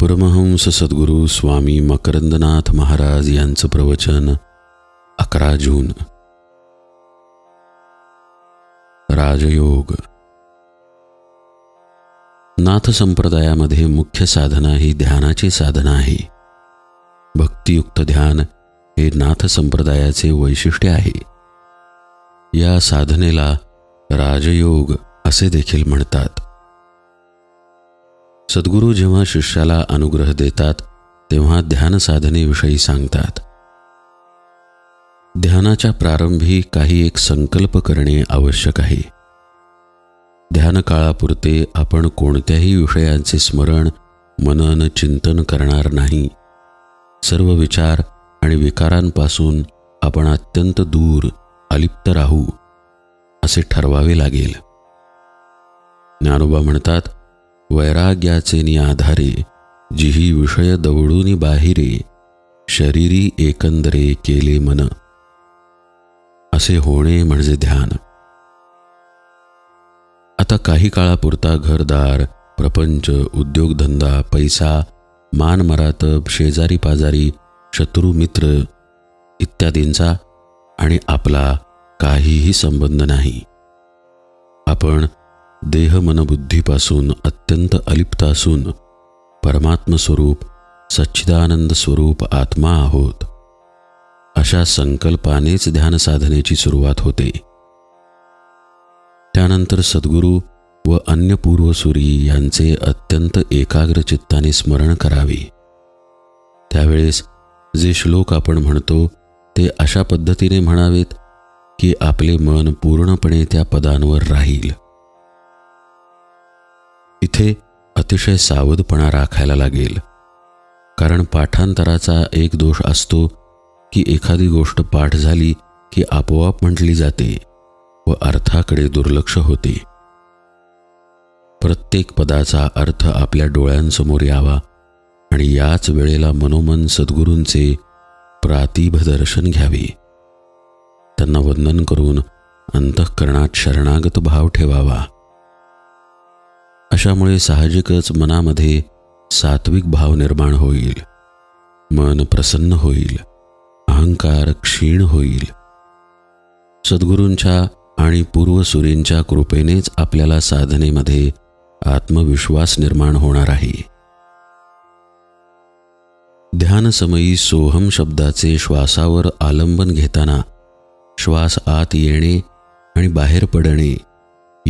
परमहंस सद्गुरू स्वामी मकरंदनाथ महाराज यांचं प्रवचन अकरा जून. राजयोग. नाथ संप्रदायामध्ये मुख्य साधना ही ध्यानाची साधना आहे. भक्तियुक्त ध्यान हे नाथ संप्रदायाचे वैशिष्ट्य आहे. या साधनेला राजयोग असे देखील म्हणतात. सद्गुरू जेव्हा शिष्याला अनुग्रह देतात तेव्हा ध्यान साधनेविषयी सांगतात. ध्यानाच्या प्रारंभी काही एक संकल्प करणे आवश्यक आहे. ध्यान काळापुरते आपण कोणत्याही विषयांचे स्मरण मनन चिंतन करणार नाही. सर्व विचार आणि विकारांपासून आपण अत्यंत दूर अलिप्त राहू असे ठरवावे लागेल. ज्ञानोबा म्हणतात वैराग्याचे नि आधारे जिही विषय दवडून बाहिरे शरीरी एकंदरे केले मन. असे होणे म्हणजे ध्यान. आता काही काळापुरता घरदार प्रपंच उद्योगधंदा पैसा मान मरात शेजारी पाजारी शत्रू मित्र इत्यादींचा आणि आपला काहीही संबंध नाही. आपण देह मनबुद्धीपासून अत्यंत अलिप्त असून परमात्म स्वरूप सच्चिदानंद स्वरूप आत्मा आहोत. अशा संकल्पानेच ध्यान साधनेची सुरुवात होते. त्यानंतर सद्गुरू व अन्य पूर्वसुरी यांचे अत्यंत एकाग्र चित्ताने स्मरण करावे. त्यावेळेस जे श्लोक आपण म्हणतो ते अशा पद्धतीने म्हणावेत की आपले मन पूर्णपणे त्या पदांवर राहील. इथे अतिशय सावधपणा राखायला लागेल. कारण पाठांतराचा एक दोष असतो की एखादी गोष्ट पाठ झाली की आपोआप म्हटली जाते व अर्थाकडे दुर्लक्ष होते. प्रत्येक पदाचा अर्थ आपल्या डोळ्यांसमोर यावा आणि याच वेळेला मनोमन सद्गुरूंचे प्रातिभ दर्शन घ्यावे. त्यांना वंदन करून अंतःकरणात शरणागत भाव ठेवावा. प्रकाशामुळे साहजिकच मनामध्ये सात्विक भाव निर्माण होईल. मन प्रसन्न होईल. अहंकार क्षीण होईल. सद्गुरूंच्या आणि पूर्वसुरींच्या कृपेनेच आपल्याला साधनेमध्ये आत्मविश्वास निर्माण होणार आहे. ध्यानसमयी सोहम शब्दाचे श्वासावर आलंबन घेताना श्वास आत येणे आणि बाहेर पडणे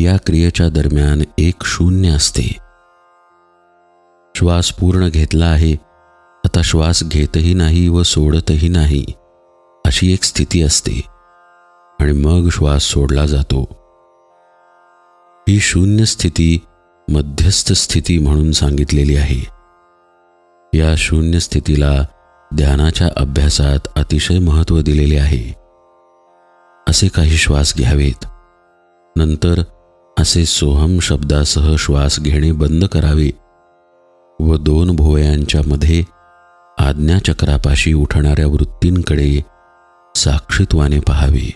या क्रियेच्या दरम्यान एक शून्य असते. श्वास पूर्ण घेतला आहे. आता श्वास घेतही नाही व सोडतही नाही अशी एक स्थिती असते. आणि मग श्वास सोडला जातो. ही शून्य स्थिती मध्यस्थ स्थिती म्हणून सांगितलेली आहे. या शून्य स्थितीला ध्यानाच्या अभ्यासात अतिशय महत्त्व दिलेले आहे. असे काही श्वास घ्यावेत. नंतर असे सोहम शब्दासह श्वास घेणे बंद करावे व दोन भोवयांच्या मध्ये आज्ञाचक्रापाशी उठणाऱ्या वृत्तींकडे साक्षित्वाने पहावे.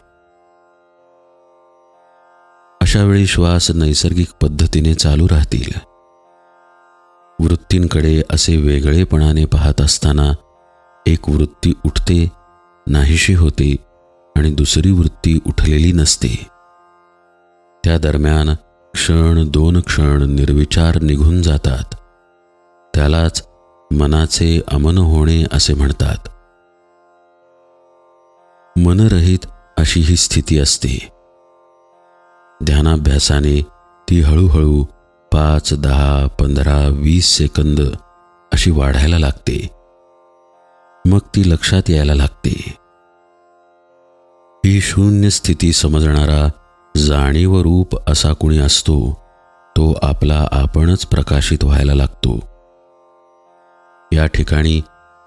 अशावेळी श्वास नैसर्गिक पद्धतीने चालू राहतील. वृत्तींकडे असे वेगळेपणाने पाहत असताना एक वृत्ती उठते नाहीशी होते आणि दुसरी वृत्ती उठलेली नसते. त्या दरम्यान क्षण दोन क्षण निर्विचार निघून जातात. त्यालाच मनाचे अमन होणे असे म्हणतात. मनरहित अशी ही स्थिती असते. ध्यानाभ्यासाने ती हळूहळू पाच दहा पंधरा वीस सेकंद अशी वाढायला लागते. मग ती लक्षात यायला लागते. ही शून्य स्थिती समजणारा जाणीव रूप असा कुणी असतो तो आपला आपणच प्रकाशित व्हायला लागतो. या ठिकाणी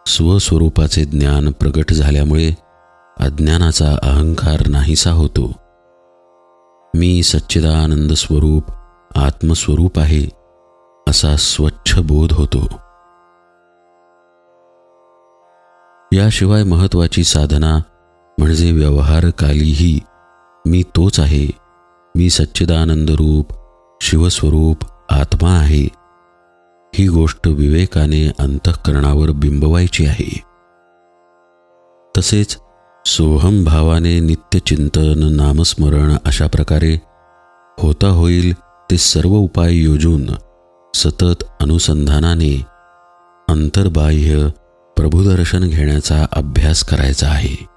स्वस्वरूपाचे ज्ञान प्रगट झाल्यामुळे अज्ञानाचा अहंकार नाहीसा होतो. मी सच्चिदानंद स्वरूप आत्मस्वरूप आहे असा स्वच्छ बोध होतो. याशिवाय महत्वाची साधना म्हणजे व्यवहारकालीही मी तोच आहे. मी सच्चिदानंद रूप शिवस्वरूप आत्मा आहे. ही गोष्ट विवेकाने अंतःकरणावर बिंबवायची आहे. तसेच सोहम भावाने नित्यचिंतन नामस्मरण अशा प्रकारे होता होईल ते सर्व उपाय योजून सतत अनुसंधानाने अंतर्बाह्य प्रभुदर्शन घेण्याचा अभ्यास करायचा आहे.